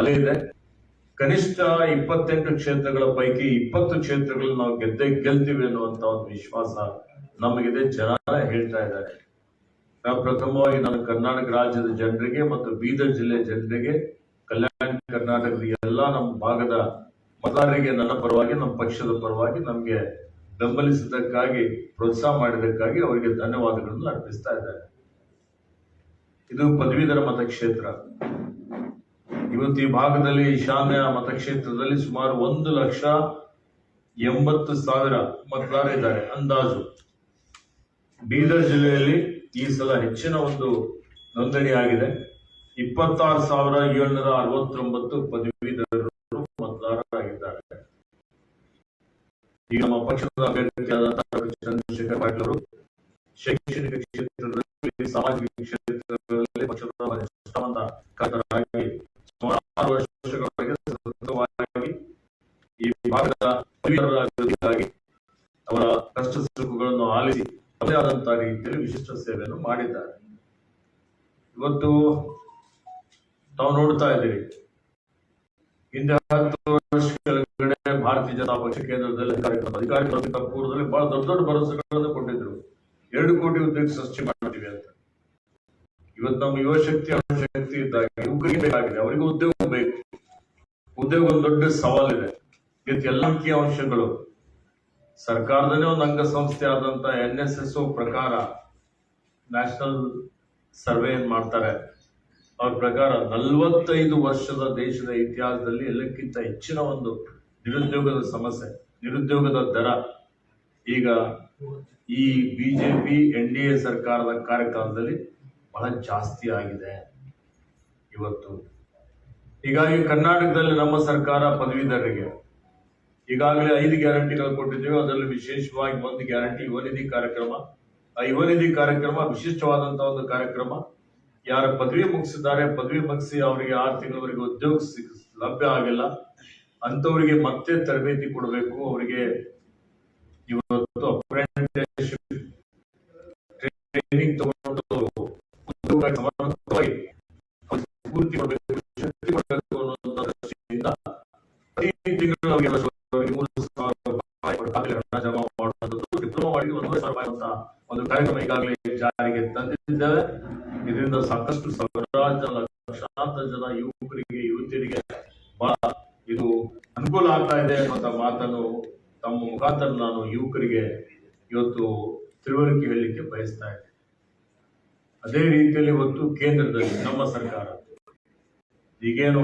ಅಲೆ ಇದೆ. ಕನಿಷ್ಠ ಇಪ್ಪತ್ತೆಂಟು ಕ್ಷೇತ್ರಗಳ ಪೈಕಿ ಇಪ್ಪತ್ತು ಕ್ಷೇತ್ರಗಳು ನಾವು ಗೆದ್ದೇ ಗೆಲ್ತೀವಿ ಅನ್ನುವಂತ ಒಂದು ವಿಶ್ವಾಸ ನಮಗಿದೆ. ಜನ ಹೇಳ್ತಾ ಇದ್ದಾರೆ. ನಾವು ಪ್ರಥಮವಾಗಿ ನಾನು ಕರ್ನಾಟಕ ರಾಜ್ಯದ ಜನರಿಗೆ ಮತ್ತು ಬೀದರ್ ಜಿಲ್ಲೆ ಜನರಿಗೆ, ಕಲ್ಯಾಣ ಕರ್ನಾಟಕದ ಎಲ್ಲ ನಮ್ಮ ಭಾಗದ ಮತದಾರರಿಗೆ ನನ್ನ ಪರವಾಗಿ, ನಮ್ಮ ಪಕ್ಷದ ಪರವಾಗಿ ನಮಗೆ ಬೆಂಬಲಿಸಿದ್ದಕ್ಕಾಗಿ ಪ್ರೋತ್ಸಾಹ ಮಾಡಿದ್ದಕ್ಕಾಗಿ ಅವರಿಗೆ ಧನ್ಯವಾದಗಳನ್ನು ಅರ್ಪಿಸ್ತಾ ಇದ್ದಾರೆ. ಇದು ಪದವೀಧರ ಮತಕ್ಷೇತ್ರ. ಇವತ್ತು ಈ ಭಾಗದಲ್ಲಿ ಈಶಾನ್ಯ ಮತಕ್ಷೇತ್ರದಲ್ಲಿ ಸುಮಾರು ಒಂದು ಲಕ್ಷ ಎಂಬತ್ತು ಸಾವಿರ ಮತದಾರ ಇದ್ದಾರೆ, ಅಂದಾಜು. ಬೀದರ್ ಜಿಲ್ಲೆಯಲ್ಲಿ ಈ ಸಲ ಹೆಚ್ಚಿನ ಒಂದು ನೋಂದಣಿ ಆಗಿದೆ. ಇಪ್ಪತ್ತಾರು ಸಾವಿರ ಏಳ್ನೂರ ಅರವತ್ತೊಂಬತ್ತು ಪದವೀಧರರು ಮತದಾರರಾಗಿದ್ದಾರೆ. ಈಗ ನಮ್ಮ ಪಕ್ಷದ ಅಭ್ಯರ್ಥಿಯಾದ ಚಂದ್ರಶೇಖರ್ ಪಾಟೀಲ್ ಅವರು ಶೈಕ್ಷಣಿಕ ಕ್ಷೇತ್ರದಲ್ಲಿ, ಸಾಮಾಜಿಕ ಕ್ಷೇತ್ರದಲ್ಲಿ ಪಕ್ಷದ ನಿಷ್ಠಾವಂತ ಕಾರ್ಯಕರ್ತರಾಗಿ ಸುಮಾರು ಆರು ವರ್ಷಗಳವರೆಗೆ ಸತತವಾಗಿ ಈ ಭಾಗದ ಪದವೀಧರರ ಅಭಿವೃದ್ಧಿಗಾಗಿ ಅವರ ಕಷ್ಟ ಸುಖಗಳನ್ನು ಆಲಿಸಿ ತಮ್ಮದೇ ಆದಂತಹ ರೀತಿಯಲ್ಲಿ ಮಾಡಿದ್ದಾರೆ. ಇವತ್ತು ತಾವು ನೋಡ್ತಾ ಇದ್ದೀರಿ. ಹಿಂದೆ ಹತ್ತು ವರ್ಷ ಕೆಳಗಡೆ ಭಾರತೀಯ ಜನತಾ ಪಕ್ಷ ಕೇಂದ್ರದಲ್ಲಿ ಅಧಿಕಾರಿಗಳು ಅಧಿಕಾರಿಗಳು ಪೂರ್ವದಲ್ಲಿ ಬಹಳ ದೊಡ್ಡ ದೊಡ್ಡ ಭರವಸೆಗಳನ್ನು ಕೊಟ್ಟಿದ್ರು. ಎರಡು ಕೋಟಿ ಉದ್ಯೋಗ ಸೃಷ್ಟಿ ಮಾಡ್ತೀವಿ ಅಂತ. ಇವತ್ತು ನಮ್ಮ ಯುವ ಶಕ್ತಿ ಶಕ್ತಿ ಇದ್ದಾಗ ಯುವಕರಿಗೆ ಬೇಕಾಗಿದೆ. ಅವರಿಗೆ ಉದ್ಯೋಗ ಬೇಕು. ಉದ್ಯೋಗ ಒಂದು ದೊಡ್ಡ ಸವಾಲಿದೆ. ಇವತ್ತು ಎಲ್ಲ ಅಂಕಿ ಅಂಶಗಳು. ಸರ್ಕಾರದಲ್ಲೇ ಒಂದು ಅಂಗಸಂಸ್ಥೆ ಆದಂತ ಎನ್ ಎಸ್ ಎಸ್ ಪ್ರಕಾರ ನ್ಯಾಷನಲ್ ಸರ್ವೆ ಮಾಡ್ತಾರೆ. ಅವ್ರ ಪ್ರಕಾರ ನಲವತ್ತೈದು ವರ್ಷದ ದೇಶದ ಇತಿಹಾಸದಲ್ಲಿ ಎಲ್ಲಕ್ಕಿಂತ ಹೆಚ್ಚಿನ ಒಂದು ನಿರುದ್ಯೋಗದ ಸಮಸ್ಯೆ, ನಿರುದ್ಯೋಗದ ದರ. ಈಗ ಈ ಬಿಜೆಪಿ, ಎನ್ ಡಿ ಎ ಸರ್ಕಾರದ ಕಾರ್ಯಕಾಲದಲ್ಲಿ ಬಹಳ ಜಾಸ್ತಿ ಆಗಿದೆ ಇವತ್ತು. ಹೀಗಾಗಿ ಕರ್ನಾಟಕದಲ್ಲಿ ನಮ್ಮ ಸರ್ಕಾರ ಪದವೀಧರರಿಗೆ, ಈಗಾಗಲೇ ಐದು ಗ್ಯಾರಂಟಿಗಳು ಕೊಟ್ಟಿದ್ದೀವಿ. ಅದರಲ್ಲಿ ವಿಶೇಷವಾಗಿ ಒಂದು ಗ್ಯಾರಂಟಿ ಯುವ ಕಾರ್ಯಕ್ರಮ ಆ ಯುವ ನಿಧಿ ಕಾರ್ಯಕ್ರಮ ವಿಶಿಷ್ಟವಾದಂತಹ ಒಂದು ಕಾರ್ಯಕ್ರಮ. ಯಾರು ಪದವಿ ಮುಗಿಸಿದ್ದಾರೆ, ಪದವಿ ಮುಗಿಸಿ ಅವರಿಗೆ ಆರು ತಿಂಗಳವರೆಗೆ ಉದ್ಯೋಗ ಲಭ್ಯ ಆಗಿಲ್ಲ. ಅಂತವರಿಗೆ ಮತ್ತೆ ತರಬೇತಿ ಕೊಡಬೇಕು. ಅವರಿಗೆ ಇವತ್ತು ಟ್ರೈನಿಂಗ್ ತಗೊಂಡು ಕಾರ್ಯಕ್ರಮ ಈಗಾಗಲೇ ಜಾರಿಗೆ ತಂದಿದ್ದೇವೆ ಇದರಿಂದ ಸಾಕಷ್ಟು ಸಾವಿರಾರು ಜನ ಲಕ್ಷಾಂತರ ಜನ ಯುವಕರಿಗೆ, ಯುವತಿಯರಿಗೆ ಬಹಳ ಇದು ಅನುಕೂಲ ಆಗ್ತಾ ಇದೆ ಅನ್ನುವಂತ ಮಾತನ್ನು ತಮ್ಮ ಮುಖಾಂತರ ನಾನು ಯುವಕರಿಗೆ ಇವತ್ತು ತಿಳುವಳಿಕೆ ಹೇಳಲಿಕ್ಕೆ ಬಯಸ್ತಾ ಇದ್ದೇನೆ. ಅದೇ ರೀತಿಯಲ್ಲಿ ಇವತ್ತು ಕೇಂದ್ರದಲ್ಲಿ ನಮ್ಮ ಸರ್ಕಾರ ಈಗೇನು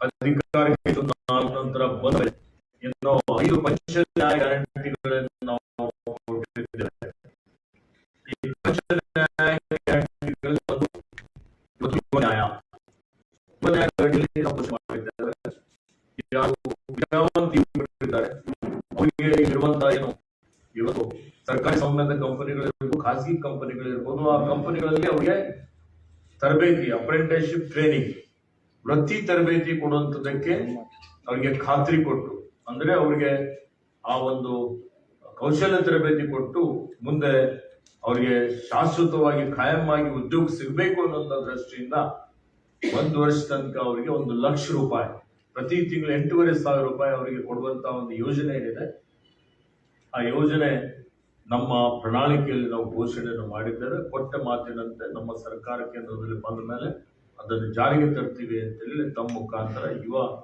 ಅಧಿಕಾರಕ್ಕೆ ಬಂದ ಇನ್ನು ಐದು ಪಂಚ ಗ್ಯಾರಂಟಿಗಳನ್ನು ನಾವು ಕೊಟ್ಟಿದ್ದೇವೆ ಈ ಪಂಚ ಗ್ಯಾರಂಟಿಗಳಲ್ಲಿ ಒಂದು ಇವತ್ತು ಯುವ ನ್ಯಾಯ ಯುವ ನ್ಯಾಯಗಳಲ್ಲಿ ನಾವು ಘೋಷಣೆ ಮಾಡಿದ್ದೇವೆ ಯಾರು ವಿದ್ಯಾವಂತ ಯುವಕರಿದ್ದಾರೆ ಅವರಿಗೆ ಇರುವಂತಹ ಏನು ಇವತ್ತು ಸರ್ಕಾರಿ ಸಂಬಂಧ ಕಂಪನಿಗಳಿರ್ಬೋದು, ಖಾಸಗಿ ಕಂಪನಿಗಳಿರ್ಬೋದು, ಆ ಕಂಪನಿಗಳಲ್ಲಿ ಅವರಿಗೆ ತರಬೇತಿ ಅಪ್ರೆಂಟಿಸ್ಶಿಪ್ ಟ್ರೈನಿಂಗ್ ವೃತ್ತಿ ತರಬೇತಿ ಕೊಡುವಂಥದ್ದಕ್ಕೆ ಅವರಿಗೆ ಖಾತ್ರಿ ಕೊಟ್ಟು, ಅಂದ್ರೆ ಅವರಿಗೆ ಆ ಒಂದು ಕೌಶಲ್ಯ ತರಬೇತಿ ಕೊಟ್ಟು ಮುಂದೆ ಅವರಿಗೆ ಶಾಶ್ವತವಾಗಿ ಆಗಿ ಉದ್ಯೋಗ ಸಿಗಬೇಕು ಅನ್ನೋಂಥ ದೃಷ್ಟಿಯಿಂದ ಒಂದು ವರ್ಷ ತನಕ ಅವರಿಗೆ ಒಂದು ಲಕ್ಷ ರೂಪಾಯಿ, ಪ್ರತಿ ತಿಂಗಳು ಎಂಟೂವರೆ ಸಾವಿರ ರೂಪಾಯಿ ಅವರಿಗೆ ಕೊಡುವಂತ ಒಂದು ಯೋಜನೆ ಏನಿದೆ ಆ ಯೋಜನೆ ನಮ್ಮ ಪ್ರಣಾಳಿಕೆಯಲ್ಲಿ ನಾವು ಘೋಷಣೆಯನ್ನು ಮಾಡಿದ್ದೇವೆ ಕೊಟ್ಟ ಮಾತಿನಂತೆ ನಮ್ಮ ಸರ್ಕಾರ ಕೇಂದ್ರದಲ್ಲಿ ಬಂದ ಮೇಲೆ ಅದನ್ನು ಜಾರಿಗೆ ತರ್ತೀವಿ ಅಂತೇಳಿ ತಮ್ಮ ಮುಖಾಂತರ ಯುವ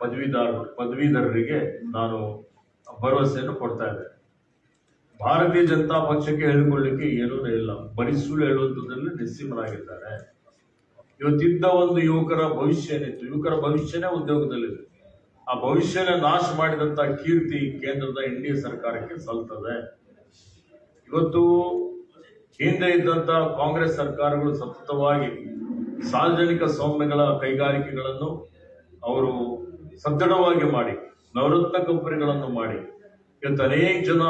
ಪದವೀಧರ ಪದವೀಧರರಿಗೆ ನಾನು ಭರವಸೆಯನ್ನು ಕೊಡ್ತಾ ಇದ್ದೇನೆ. ಭಾರತೀಯ ಜನತಾ ಪಕ್ಷಕ್ಕೆ ಹೇಳಿಕೊಳ್ಳಿಕ್ಕೆ ಏನೂ ಇಲ್ಲ. ಬರೀ ಸುಳ್ಳು ಹೇಳುವಂಥದ್ರಲ್ಲಿ ನಿಸ್ಸೀಮರಾಗಿದ್ದಾರೆ. ಇವತ್ತಿದ್ದ ಒಂದು ಯುವಕರ ಭವಿಷ್ಯ ಏನಿತ್ತು? ಯುವಕರ ಭವಿಷ್ಯನೇ ಉದ್ಯೋಗದಲ್ಲಿದೆ. ಆ ಭವಿಷ್ಯನ ನಾಶ ಮಾಡಿದಂತ ಕೀರ್ತಿ ಕೇಂದ್ರದ ಎನ್ ಡಿ ಎ ಸರ್ಕಾರಕ್ಕೆ ಸಲ್ತದೆ. ಇವತ್ತು ಹಿಂದೆ ಇದ್ದಂತ ಕಾಂಗ್ರೆಸ್ ಸರ್ಕಾರಗಳು ಸತತವಾಗಿ ಸಾರ್ವಜನಿಕ ಸ್ವಾಮ್ಯಗಳ ಕೈಗಾರಿಕೆಗಳನ್ನು ಅವರು ಸದೃಢವಾಗಿ ಮಾಡಿ, ನವರತ್ನ ಕಂಪನಿಗಳನ್ನು ಮಾಡಿ, ಇವತ್ತು ಅನೇಕ ಜನ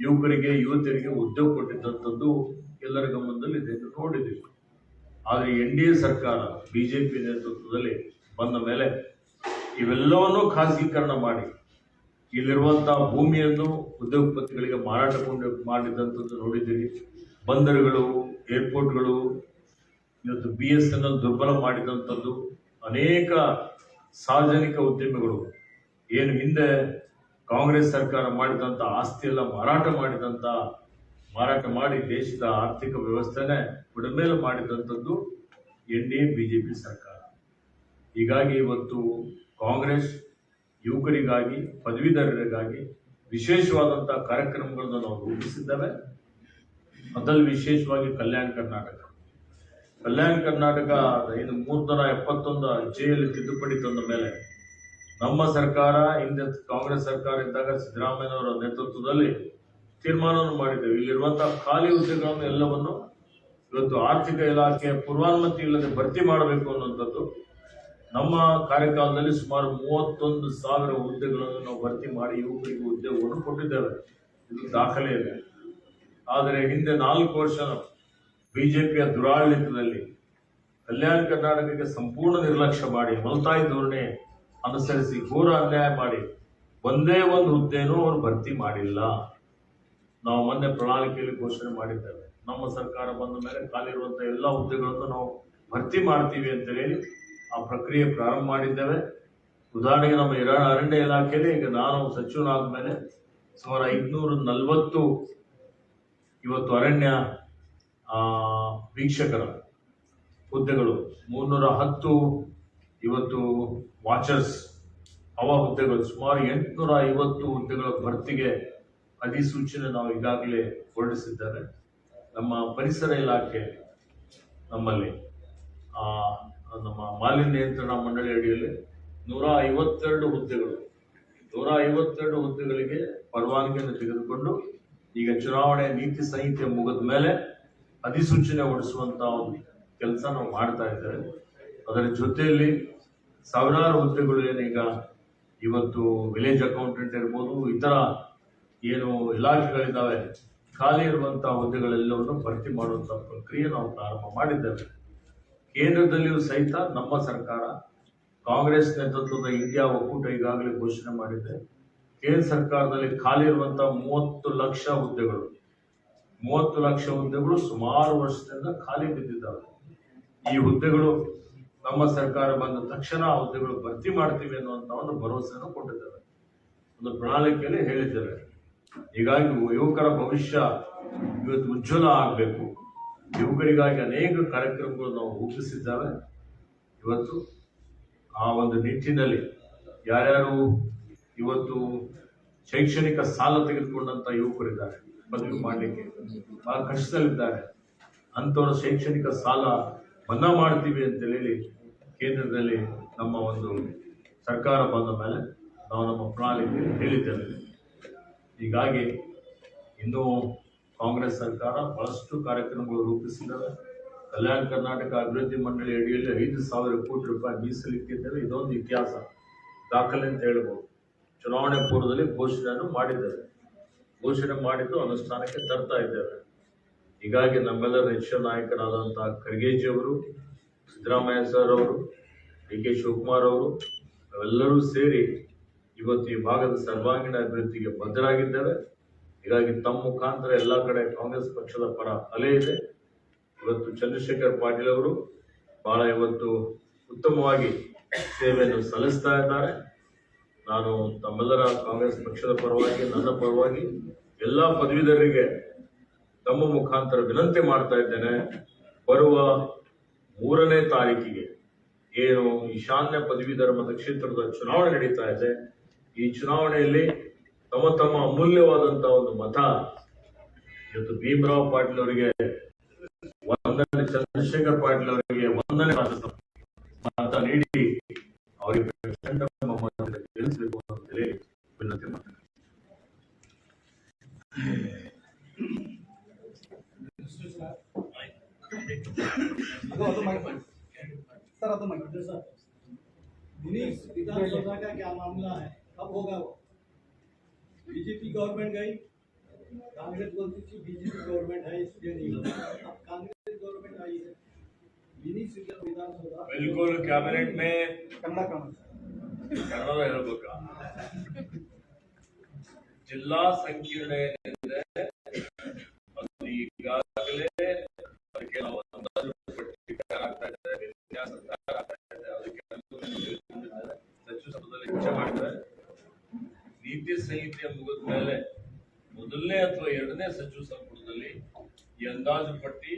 ಯುವಕರಿಗೆ, ಯುವತಿಯರಿಗೆ ಉದ್ಯೋಗ ಕೊಟ್ಟಿದ್ದಂಥದ್ದು ಎಲ್ಲರ ಗಮನದಲ್ಲಿ ಇದೆ ನೋಡಿದ್ದೀವಿ. ಆದರೆ ಎನ್ ಡಿ ಎ ಸರ್ಕಾರ, ಬಿಜೆಪಿ ನೇತೃತ್ವದಲ್ಲಿ ಬಂದ ಮೇಲೆ ಇವೆಲ್ಲವನ್ನೂ ಖಾಸಗೀಕರಣ ಮಾಡಿ. ಇಲ್ಲಿರುವಂತಹ ಭೂಮಿಯನ್ನು ಉದ್ಯೋಗಪತಿಗಳಿಗೆ ಮಾರಾಟ ಮಾಡಿದಂಥದ್ದು ನೋಡಿದ್ದೀರಿ. ಬಂದರುಗಳು, ಏರ್ಪೋರ್ಟ್ಗಳು, ಇವತ್ತು ಬಿ ಎಸ್ ಎನ್ ಎಲ್ ದುರ್ಬಲ ಮಾಡಿದಂಥದ್ದು ಅನೇಕ ಸಾರ್ವಜನಿಕ ಉದ್ಯಮಿಗಳು. ಏನು ಹಿಂದೆ ಕಾಂಗ್ರೆಸ್ ಸರ್ಕಾರ ಮಾಡಿದಂಥ ಆಸ್ತಿ ಎಲ್ಲ ಮಾರಾಟ ಮಾಡಿದಂಥ, ಮಾರಾಟ ಮಾಡಿ ದೇಶದ ಆರ್ಥಿಕ ವ್ಯವಸ್ಥೆನೆ ಬುಡಮೇಲು ಮಾಡಿದಂಥದ್ದು ಎನ್ ಡಿ ಎ ಪಿ ಸರ್ಕಾರ. ಹೀಗಾಗಿ ಇವತ್ತು ಕಾಂಗ್ರೆಸ್ ಯುವಕರಿಗಾಗಿ, ಪದವೀಧರರಿಗಾಗಿ ವಿಶೇಷವಾದಂತಹ ಕಾರ್ಯಕ್ರಮಗಳನ್ನು ನಾವು ರೂಪಿಸಿದ್ದೇವೆ. ಅದರಲ್ಲಿ ವಿಶೇಷವಾಗಿ ಕಲ್ಯಾಣ ಕರ್ನಾಟಕ. ಕಲ್ಯಾಣ ಕರ್ನಾಟಕ ಇದು ಮೂರ್ನೂರ ಎಪ್ಪತ್ತೊಂದು ಅರ್ಜಿಯಲ್ಲಿ ತಿದ್ದುಪಡಿ ತಂದ ಮೇಲೆ ನಮ್ಮ ಸರ್ಕಾರ, ಹಿಂದೆ ಕಾಂಗ್ರೆಸ್ ಸರ್ಕಾರ ಇದ್ದಾಗ ಸಿದ್ದರಾಮಯ್ಯನವರ ನೇತೃತ್ವದಲ್ಲಿ ತೀರ್ಮಾನವನ್ನು ಮಾಡಿದ್ದೇವೆ. ಇಲ್ಲಿರುವಂತಹ ಖಾಲಿ ಹುದ್ದೆಗಳನ್ನು ಎಲ್ಲವನ್ನು ಇವತ್ತು ಆರ್ಥಿಕ ಇಲಾಖೆ ಪೂರ್ವಾನುಮತಿ ಇಲ್ಲದೆ ಭರ್ತಿ ಮಾಡಬೇಕು ಅನ್ನುವಂಥದ್ದು ನಮ್ಮ ಕಾರ್ಯಕಾಲದಲ್ಲಿ ಸುಮಾರು ಮೂವತ್ತೊಂದು ಸಾವಿರ ಹುದ್ದೆಗಳನ್ನು ನಾವು ಭರ್ತಿ ಮಾಡಿ ಯುವಕರಿಗೆ ಉದ್ಯೋಗವನ್ನು ಕೊಟ್ಟಿದ್ದೇವೆ. ಇದು ದಾಖಲೆ ಇದೆ. ಆದರೆ ಹಿಂದೆ ನಾಲ್ಕು ವರ್ಷ ಬಿಜೆಪಿಯ ದುರಾಡಳಿತದಲ್ಲಿ ಕಲ್ಯಾಣ ಕರ್ನಾಟಕಕ್ಕೆ ಸಂಪೂರ್ಣ ನಿರ್ಲಕ್ಷ್ಯ ಮಾಡಿ, ಮಲ್ತಾಯಿ ಧೋರಣೆ ಅನುಸರಿಸಿ ಘೋರ ಅನ್ಯಾಯ ಮಾಡಿ ಒಂದೇ ಒಂದು ಹುದ್ದೆನೂ ಅವರು ಭರ್ತಿ ಮಾಡಿಲ್ಲ. ನಾವು ಮೊನ್ನೆ ಪ್ರಣಾಳಿಕೆಯಲ್ಲಿ ಘೋಷಣೆ ಮಾಡಿದ್ದೇವೆ. ನಮ್ಮ ಸರ್ಕಾರ ಬಂದ ಮೇಲೆ ಖಾಲಿ ಇರುವಂತಹ ಎಲ್ಲ ಹುದ್ದೆಗಳನ್ನು ನಾವು ಭರ್ತಿ ಮಾಡ್ತೀವಿ ಅಂತ ಹೇಳಿ ಆ ಪ್ರಕ್ರಿಯೆ ಪ್ರಾರಂಭ ಮಾಡಿದ್ದೇವೆ. ಉದಾಹರಣೆಗೆ ನಮ್ಮ ಎರಡು ಅರಣ್ಯ ಇಲಾಖೆಯಲ್ಲಿ ಈಗ ನಾನು ಸಚಿವನಾದ ಮೇಲೆ ಸುಮಾರು ಐದುನೂರ ನಲವತ್ತು ಇವತ್ತು ಅರಣ್ಯ ವೀಕ್ಷಕರ ಹುದ್ದೆಗಳು, ಮುನ್ನೂರ ಹತ್ತು ಇವತ್ತು ವಾಚರ್ಸ್ ಅವ ಹುದ್ದೆಗಳು, ಸುಮಾರು ಎಂಟುನೂರ ಐವತ್ತು ಹುದ್ದೆಗಳ ಭರ್ತಿಗೆ ಅಧಿಸೂಚನೆ ನಾವು ಈಗಾಗಲೇ ಹೊರಡಿಸಿದ್ದೇವೆ. ನಮ್ಮ ಪರಿಸರ ಇಲಾಖೆ ನಮ್ಮಲ್ಲಿ ನಮ್ಮ ಮಾಲಿನ್ಯ ನಿಯಂತ್ರಣ ಮಂಡಳಿ ಅಡಿಯಲ್ಲಿ ನೂರ ಐವತ್ತೆರಡು ಹುದ್ದೆಗಳು. ನೂರ ಐವತ್ತೆರಡು ಹುದ್ದೆಗಳಿಗೆ ಪರವಾನಗಿಯನ್ನು ತೆಗೆದುಕೊಂಡು ಈಗ ಚುನಾವಣೆ ನೀತಿ ಸಂಹಿತೆ ಮುಗಿದ ಮೇಲೆ ಅಧಿಸೂಚನೆ ಹೊರಡಿಸುವಂತ ಒಂದು ಕೆಲಸ ನಾವು ಮಾಡ್ತಾ ಇದ್ದೇವೆ. ಅದರ ಜೊತೆಯಲ್ಲಿ ಸಾವಿರಾರು ಹುದ್ದೆಗಳು ಏನೀಗ ಇವತ್ತು ವಿಲೇಜ್ ಅಕೌಂಟೆಂಟ್ ಇರ್ಬೋದು, ಇತರ ಏನು ಇಲಾಖೆಗಳಿದ್ದಾವೆ, ಖಾಲಿ ಇರುವಂತಹ ಹುದ್ದೆಗಳೆಲ್ಲವನ್ನು ಭರ್ತಿ ಮಾಡುವಂತಹ ಪ್ರಕ್ರಿಯೆ ನಾವು ಪ್ರಾರಂಭ ಮಾಡಿದ್ದೇವೆ. ಕೇಂದ್ರದಲ್ಲಿಯೂ ಸಹಿತ ನಮ್ಮ ಸರ್ಕಾರ ಕಾಂಗ್ರೆಸ್ ನೇತೃತ್ವದ ಇಂಡಿಯಾ ಒಕ್ಕೂಟ ಈಗಾಗಲೇ ಘೋಷಣೆ ಮಾಡಿದೆ. ಕೇಂದ್ರ ಸರ್ಕಾರದಲ್ಲಿ ಖಾಲಿ ಇರುವಂತಹ ಮೂವತ್ತು ಲಕ್ಷ ಹುದ್ದೆಗಳು. ಮೂವತ್ತು ಲಕ್ಷ ಹುದ್ದೆಗಳು ಸುಮಾರು ವರ್ಷದಿಂದ ಖಾಲಿ ಬಿದ್ದಿದ್ದಾವೆ. ಈ ಹುದ್ದೆಗಳು ನಮ್ಮ ಸರ್ಕಾರ ಬಂದ ತಕ್ಷಣ ಆ ಹುದ್ದೆಗಳು ಭರ್ತಿ ಮಾಡ್ತೀವಿ ಅನ್ನುವಂತ ಒಂದು ಭರವಸೆಯನ್ನು ಕೊಟ್ಟಿದ್ದಾರೆ. ಒಂದು ಪ್ರಣಾಳಿಕೆಯಲ್ಲಿ ಹೇಳಿದ್ದೇವೆ ಹೀಗಾಗಿ ಯುವಕರ ಭವಿಷ್ಯ ಇವತ್ತು ಉಜ್ವಲ ಆಗಬೇಕು. ಯುವಕರಿಗಾಗಿ ಅನೇಕ ಕಾರ್ಯಕ್ರಮಗಳು ನಾವು ರೂಪಿಸಿದ್ದಾವೆ. ಇವತ್ತು ಆ ಒಂದು ನಿಟ್ಟಿನಲ್ಲಿ ಯಾರ್ಯಾರು ಇವತ್ತು ಶೈಕ್ಷಣಿಕ ಸಾಲ ತೆಗೆದುಕೊಂಡಂತ ಯುವಕರಿದ್ದಾರೆ ಬದುಕು ಮಾಡಲಿಕ್ಕೆ ಬಹಳ ಕಷ್ಟದಲ್ಲಿದ್ದಾರೆ. ಅಂಥವ್ರ ಶೈಕ್ಷಣಿಕ ಸಾಲ ಮನ್ನಾ ಮಾಡ್ತೀವಿ ಅಂತ ಹೇಳಿ ಕೇಂದ್ರದಲ್ಲಿ ನಮ್ಮ ಒಂದು ಸರ್ಕಾರ ಬಂದ ಮೇಲೆ ನಾವು ನಮ್ಮ ಪ್ರಣಾಳಿಕೆ ಹೇಳಿದ್ದೇವೆ. ಹೀಗಾಗಿ ಇನ್ನೂ ಕಾಂಗ್ರೆಸ್ ಸರ್ಕಾರ ಬಹಳಷ್ಟು ಕಾರ್ಯಕ್ರಮಗಳು ರೂಪಿಸಿದ್ದಾವೆ ಕಲ್ಯಾಣ ಕರ್ನಾಟಕ ಅಭಿವೃದ್ಧಿ ಮಂಡಳಿ ಅಡಿಯಲ್ಲಿ ಐದು ಸಾವಿರ ಕೋಟಿ ರೂಪಾಯಿ ಮೀಸಲಿಟ್ಟಿದ್ದೇವೆ ಇದೊಂದು ಇತಿಹಾಸ. ದಾಖಲೆ ಅಂತ ಹೇಳ್ಬೋದು. ಚುನಾವಣೆ ಪೂರ್ವದಲ್ಲಿ ಘೋಷಣೆಯನ್ನು ಮಾಡಿದ್ದೇವೆ ಘೋಷಣೆ ಮಾಡಿದ್ದು ಅನುಷ್ಠಾನಕ್ಕೆ ತರ್ತಾ ಇದ್ದೇವೆ ಹೀಗಾಗಿ ನಮ್ಮೆಲ್ಲರ ನೆಚ್ಚಿನ ನಾಯಕರಾದಂತಹ ಖರ್ಗೇಜಿ ಅವರು, ಸಿದ್ದರಾಮಯ್ಯ ಸರ್ ಅವರು, ಡಿ ಕೆ ಶಿವಕುಮಾರ್ ಅವರು, ನಾವೆಲ್ಲರೂ ಸೇರಿ ಇವತ್ತು ಈ ಭಾಗದ ಸರ್ವಾಂಗೀಣ ಅಭಿವೃದ್ಧಿಗೆ ಬದ್ಧರಾಗಿದ್ದೇವೆ. ಹೀಗಾಗಿ ತಮ್ಮ ಮುಖಾಂತರ ಎಲ್ಲ ಕಡೆ ಕಾಂಗ್ರೆಸ್ ಪಕ್ಷದ ಪರ ಅಲೆ ಇದೆ. ಇವತ್ತು ಚಂದ್ರಶೇಖರ್ ಪಾಟೀಲ್ ಅವರು ಬಹಳ ಇವತ್ತು ಉತ್ತಮವಾಗಿ ಸೇವೆಯನ್ನು ಸಲ್ಲಿಸ್ತಾ ಇದ್ದಾರೆ. ನಾನು ತಮ್ಮೆಲ್ಲರ ಕಾಂಗ್ರೆಸ್ ಪಕ್ಷದ ಪರವಾಗಿ, ನನ್ನ ಪರವಾಗಿ ಎಲ್ಲ ಪದವೀಧರರಿಗೆ ತಮ್ಮ ಮುಖಾಂತರ ವಿನಂತಿ ಮಾಡ್ತಾ ಇದ್ದೇನೆ. ಬರುವ ಮೂರನೇ ತಾರೀಕಿಗೆ ಏನು ಈಶಾನ್ಯ ಪದವೀಧರ ಮತಕ್ಷೇತ್ರದ ಚುನಾವಣೆ ನಡೀತಾ ಇದೆ. ಈ ಚುನಾವಣೆಯಲ್ಲಿ ತಮ್ಮ ತಮ್ಮ ಅಮೂಲ್ಯವಾದಂತಹ ಒಂದು ಮತ. ಇವತ್ತು ಭೀಮರಾವ್ ಪಾಟೀಲ್ ಅವರಿಗೆ, ಒಂದನೇ ಚಂದ್ರಶೇಖರ್ ಪಾಟೀಲ್ ಅವರಿಗೆ ವಂದನೆ ರಾಜ್ಯಸಭಾ ಮತ ನೀಡಿ. बीजेपी गवर्नमेंट गई कांग्रेस बोलती थी बीजेपी गवर्नमेंट है इसलिए नहीं होगा अब कांग्रेस गवर्नमेंट आई है दिनेश विधानसभा बिल्कुल कैबिनेट में ಕನ್ನಡ ಕಾಣುತ್ತೆ ಕನ್ನಡ ಹೇಳ್ಬೇಕಾ ಎರಡನೇ ಸಚಿವ ಸಂಪುಟದಲ್ಲಿ ಈ ಅಂದಾಜು ಪಟ್ಟಿ